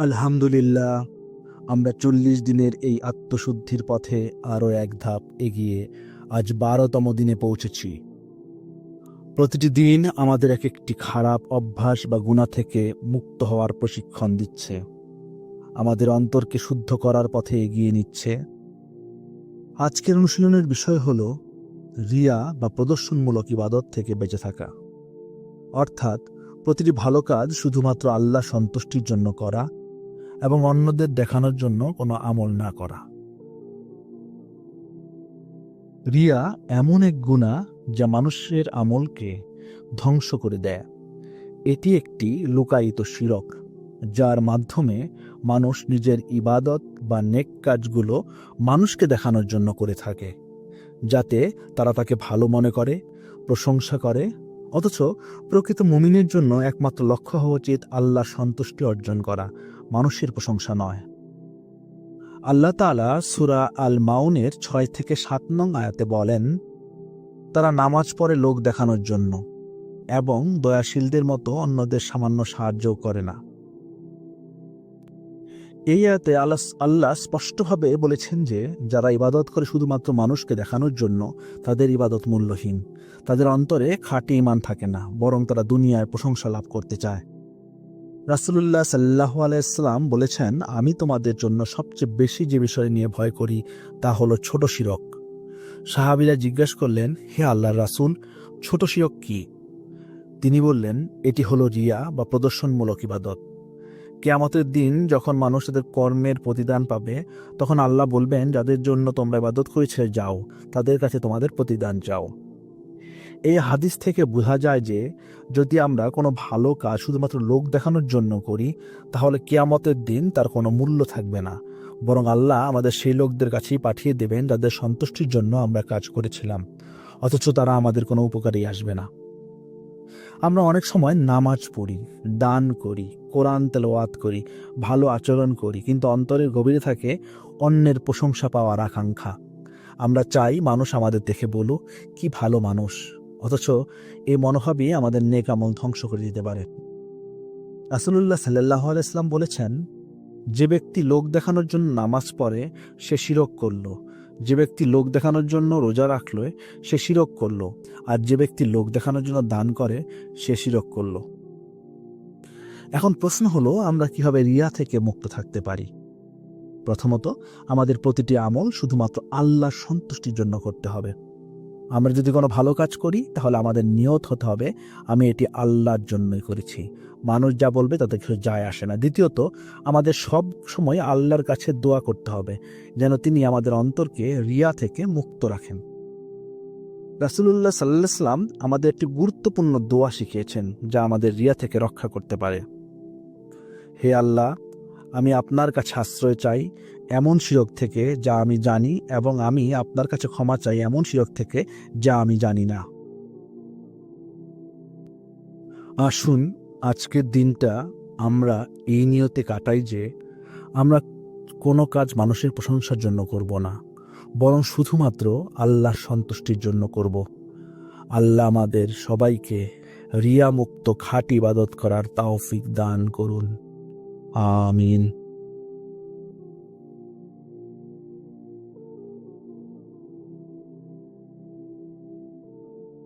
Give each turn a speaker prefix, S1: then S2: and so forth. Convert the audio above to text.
S1: আলহামদুলিল্লাহ, আমরা চল্লিশ দিনের এই আত্মশুদ্ধির পথে আরও এক ধাপ এগিয়ে আজ বারোতম দিনে পৌঁছেছি। প্রতিটি দিন আমাদের এক একটি খারাপ অভ্যাস বা গুণা থেকে মুক্ত হওয়ার প্রশিক্ষণ দিচ্ছে। আমাদের অন্তরকে শুদ্ধ করার পথে এগিয়ে নিচ্ছে। আজকের অনুশীলনের বিষয় হল রিয়া বা প্রদর্শনমূলক ইবাদত থেকে বেঁচে থাকা। অর্থাৎ প্রতিটি ভালো কাজ শুধুমাত্র আল্লাহ সন্তুষ্টির জন্য করা এবং অন্যদের দেখানোর জন্য কোনো আমল না করা। রিয়া এমন এক গুণা যা মানুষের আমলকে ধ্বংস করে দেয়। এটি একটি লুকায়িত শিরক, যার মাধ্যমে মানুষ নিজের ইবাদত বা নেক কাজগুলো মানুষকে দেখানোর জন্য করে থাকে, যাতে তারা তাকে ভালো মনে করে, প্রশংসা করে, অথচ প্রকৃত মুমিনের জন্য একমাত্র লক্ষ্য হওয়া উচিত আল্লাহ সন্তুষ্টি অর্জন করা মানুষের প্রশংসা নয়। আল্লাহ তালা সুরা আল মাউনের ছয় থেকে সাত নং আয়াতে বলেন, তারা নামাজ পড়ে লোক দেখানোর জন্য এবং দয়াশীলদের মতো অন্যদের সামান্য সাহায্যও করে না। এই আয়াতে আল্লাহ আল্লাহ স্পষ্টভাবে বলেছেন যে, যারা ইবাদত করে শুধুমাত্র মানুষকে দেখানোর জন্য, তাদের ইবাদত মূল্যহীন। তাদের অন্তরে খাঁটি ইমান থাকে না, বরং তারা দুনিয়ায় প্রশংসা লাভ করতে চায়। রাসুলুল্লাহ সাল্লাহ আলাইসাল্লাম বলেছেন, আমি তোমাদের জন্য সবচেয়ে বেশি যে বিষয় নিয়ে ভয় করি, তা হলো ছোট শিরক। সাহাবিরা জিজ্ঞাসা করলেন, হে আল্লাহ রাসুল, ছোট শিরক কি? তিনি বললেন, এটি হলো রিয়া বা প্রদর্শনমূলক ইবাদত। কেয়ামতের দিন যখন মানুষ তাদের কর্মের প্রতিদান পাবে, তখন আল্লাহ বলবেন, যাদের জন্য তোমরা ইবাদত করেছে, যাও। তাদের কাছে তোমাদের প্রতিদান চাও এই হাদিস থেকে বোঝা যায় যে যদি আমরা কোনো ভালো কাজ শুধুমাত্র লোক দেখানোর জন্য করি, তাহলে কেয়ামতের দিন তার কোনো মূল্য থাকবে না। বরং আল্লাহ আমাদের সেই লোকদের কাছেই পাঠিয়ে দেবেন যাদের সন্তুষ্টির জন্য আমরা কাজ করেছিলাম। অথচ তারা আমাদের কোনো উপকারেই আসবে না। আমরা অনেক সময় নামাজ পড়ি, দান করি, কোরআন তেলাওয়াত করি, ভালো আচরণ করি, কিন্তু অন্তরের গভীরে থাকে অন্যের প্রশংসা পাওয়ার আকাঙ্ক্ষা। আমরা চাই মানুষ আমাদের দেখে বলুক, কি ভালো মানুষ। অথচ এই মনোভাবই আমাদের নেক আমল ধ্বংস করে দিতে পারে। রাসুলুল্লাহ সাল্লাহ আলাইসলাম বলেছেন, যে ব্যক্তি লোক দেখানোর জন্য নামাজ পড়ে, সে শিরক করল। যে ব্যক্তি লোক দেখানোর জন্য রোজা রাখল, সে শিরক করল। আর যে ব্যক্তি লোক দেখানোর জন্য দান করে, সে শিরক করল। এখন প্রশ্ন হলো, আমরা কীভাবে রিয়া থেকে মুক্ত থাকতে পারি? প্রথমত, আমাদের প্রতিটি আমল শুধুমাত্র আল্লাহর সন্তুষ্টির জন্য করতে হবে। আমরা যদি কোনো ভালো কাজ করি, তাহলে আমাদের নিয়ত হতে হবে, আমি এটি আল্লাহর জন্যই করেছি। মানুষ যা বলবে, তাতে কিছু যায় আসে না। দ্বিতীয়ত, আমাদের সব সময় আল্লাহর কাছে দোয়া করতে হবে, যেন তিনি আমাদের অন্তরকে রিয়া থেকে মুক্ত রাখেন। রাসুলুল্লাহ সাল্লাহ সাল্লাম আমাদের একটি গুরুত্বপূর্ণ দোয়া শিখিয়েছেন, যা আমাদের রিয়া থেকে রক্ষা করতে পারে। হে আল্লাহ, আমি আপনার কাছে আশ্রয় চাই এমন শিরক থেকে যা আমি জানি এবং আমি আপনার কাছে ক্ষমা চাই এমন শিরক থেকে যা আমি জানি না। আসুন, আজকের দিনটা আমরা এই নিয়তে কাটাই যে আমরা কোনো কাজ মানুষের প্রশংসার জন্য করব না, বরং শুধুমাত্র আল্লাহর সন্তুষ্টির জন্য করব। আল্লাহ আমাদের সবাইকে রিয়া মুক্ত খাঁটি ইবাদত করার তাওফিক দান করুন। আমিন।